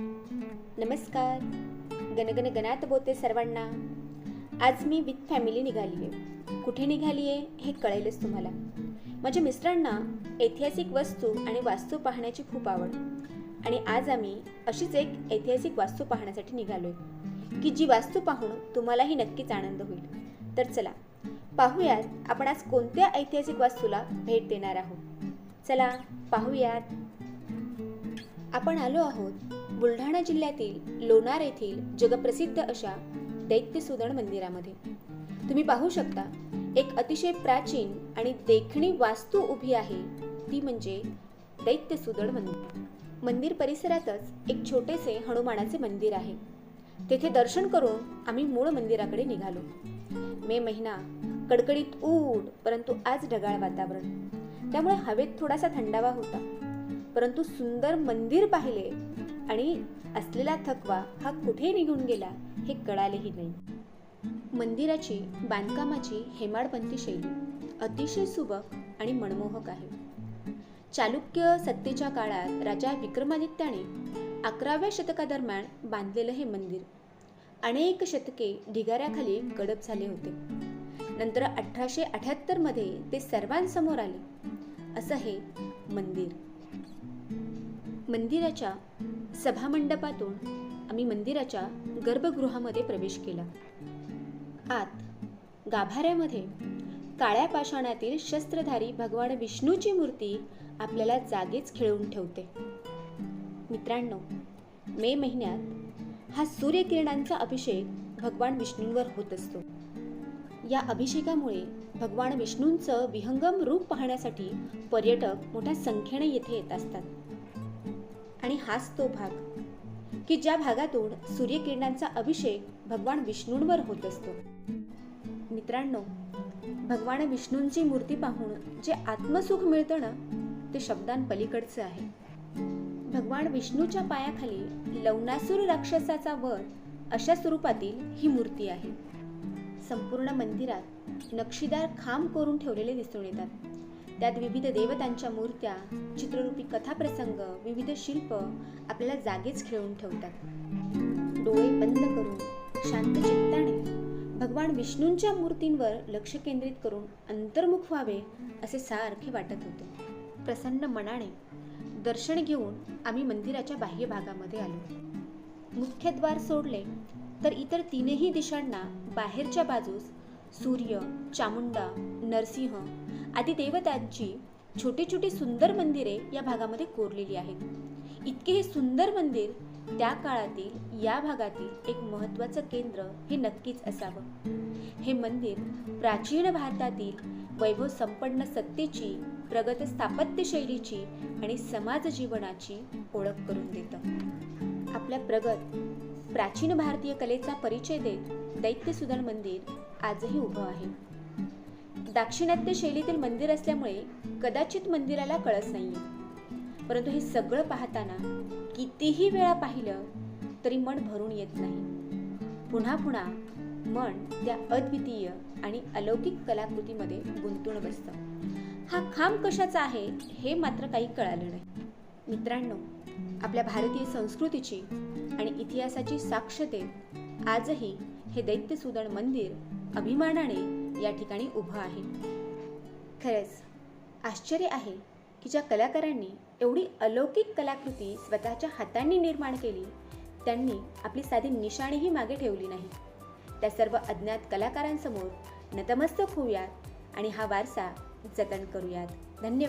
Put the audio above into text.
नमस्कार. गणगण गणात बोलते सर्वांना. आज मी विथ फॅमिली निघाली आहे कुठे निघाली आहे हे कळेलच तुम्हाला. माझ्या मिस्टरांना ऐतिहासिक वस्तू आणि वास्तू पाहण्याची खूप आवड. आणि आज आम्ही अशीच एक ऐतिहासिक वास्तू पाहण्यासाठी निघालो आहे की जी वास्तू पाहून तुम्हालाही नक्कीच आनंद होईल. तर चला पाहूयात आपण आज कोणत्या ऐतिहासिक वास्तूला भेट देणार आहोत. चला पाहूयात. आपण आलो आहोत बुलढाणा जिल्ह्यातील लोणार येथील जगप्रसिद्ध अशा दैत्यसुदन मंदिरामध्ये. तुम्ही पाहू शकता एक अतिशय प्राचीन आणि देखणी वास्तू उभी आहे. ती म्हणजे दैत्यसुदन मंदिर. मंदिर परिसरातच एक छोटेसे हनुमानाचे मंदिर आहे. तेथे दर्शन करून आम्ही मूळ मंदिराकडे निघालो. मे महिना कडकडीत ऊड परंतु आज ढगाळ वातावरण. त्यामुळे हवेत थोडासा थंडावा होता. परंतु सुंदर मंदिर पाहिले आणि असलेला थकवा हा कुठे निघून गेला हे कळालेही नाही. मंदिराची बांधकामाची हेमाडपंथी शैली अतिशय सुबक आणि मनमोहक आहे. चालुक्य सत्तेच्या काळात राजा विक्रमादित्याने अकराव्या शतकादरम्यान बांधलेलं हे मंदिर अनेक शतके ढिगाऱ्याखाली गडप झाले होते. नंतर अठराशे अठ्याहत्तरमध्ये ते सर्वांसमोर आले. असं हे मंदिर. मंदिराच्या सभामंडपातून आम्ही मंदिराच्या गर्भगृहामध्ये प्रवेश केला. आत गाभाऱ्यामध्ये काळ्या पाषाणातील शस्त्रधारी भगवान विष्णूची मूर्ती आपल्याला जागीच खिळवून ठेवते. मित्रांनो मे महिन्यात हा सूर्यकिरणांचा अभिषेक भगवान विष्णूंवर होत असतो. या अभिषेकामुळे भगवान विष्णूंचं विहंगम रूप पाहण्यासाठी पर्यटक मोठ्या संख्येने येथे येत असतात. आणि हाच तो भाग. की ज्या भागातून सूर्यकिरणांचा अभिषेक भगवान विष्णूंवर होत असतो. मित्रांनो भगवान विष्णूंची मूर्ती पाहून जे आत्मसुख मिळतं ना ते शब्दांपलीकडचं आहे. भगवान विष्णूच्या पायाखाली लवणासूर राक्षसाचा वर अशा स्वरूपातील ही मूर्ती आहे. संपूर्ण मंदिरात नक्षीदार खांब करून ठेवलेले दिसून येतात. त्यात विविध देवतांच्या मूर्त्या चित्ररूपी कथाप्रसंग विविध शिल्प आपल्याला जागेच खेळून ठेवतात. डोळे बंद करून शांत चित्ताने भगवान विष्णूंच्या मूर्तींवर लक्ष केंद्रित करून अंतर्मुख व्हावे असे सारखे वाटत होते. प्रसन्न मनाने दर्शन घेऊन आम्ही मंदिराच्या बाह्य भागामध्ये आलो. मुख्य द्वार सोडले तर इतर तीनही दिशांना बाहेरच्या बाजूस सूर्य चामुंडा नरसिंह आदी देवतांची छोटी छोटी सुंदर मंदिरे या भागामध्ये कोरलेली आहेत. इतके हे सुंदर मंदिर त्या काळातील या भागातील एक महत्त्वाचं केंद्र हे नक्कीच असावं. हे मंदिर प्राचीन भारतातील वैभव संपन्न सत्तेची प्रगत स्थापत्य शैलीची आणि समाज जीवनाची ओळख करून देतं. आपल्या प्रगत प्राचीन भारतीय कलेचा परिचय देत दैत्यसुदन मंदिर आजही उभं आहे. दाक्षिणात्य शैलीतील मंदिर असल्यामुळे कदाचित मंदिराला कळस नाहीये. परंतु हे सगळं पाहताना कितीही वेळा पाहिलं तरी मन भरून येत नाही. पुन्हा पुन्हा मन त्या अद्वितीय आणि अलौकिक कलाकृतीमध्ये गुंतून बसतं. हा खांब कशाचा आहे हे मात्र काही कळालं नाही. मित्रांनो आपल्या भारतीय संस्कृतीची आणि इतिहासाची साक्ष देत आजही हे दैत्यसुदन मंदिर अभिमानाने या ठिकाणी उभं आहे. खरंच आश्चर्य आहे की ज्या कलाकारांनी एवढी अलौकिक कलाकृती स्वतःच्या हातांनी निर्माण केली त्यांनी आपली साधी निशाणीही मागे ठेवली नाही. त्या सर्व अज्ञात कलाकारांसमोर नतमस्तक होऊयात आणि हा वारसा जतन करूयात. धन्यवाद.